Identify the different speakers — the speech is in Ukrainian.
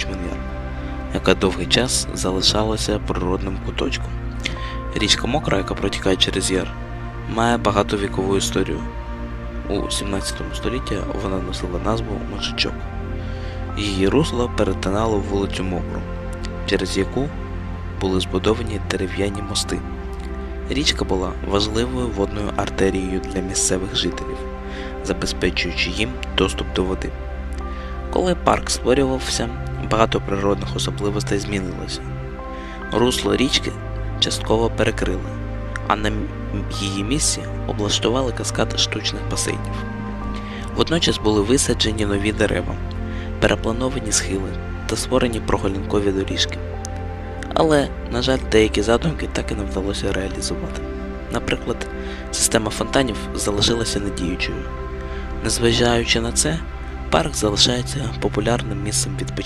Speaker 1: Кучман-Яр, яка довгий час залишалася природним куточком. Річка Мокра, яка протікає через яр, має багатовікову історію. У 17 столітті вона носила назву Мочичок. Її русло перетинало вулицю Мокру, через яку були збудовані дерев'яні мости. Річка була важливою водною артерією для місцевих жителів, забезпечуючи їм доступ до води. Коли парк створювався, багато природних особливостей змінилося. Русло річки частково перекрили, а на її місці облаштували каскад штучних басейнів. Водночас були висаджені нові дерева, переплановані схили та створені прогулянкові доріжки. Але, на жаль, деякі задумки так і не вдалося реалізувати. Наприклад, система фонтанів залишилася недіючою. Незважаючи на це, парк залишається популярним місцем відпочинку.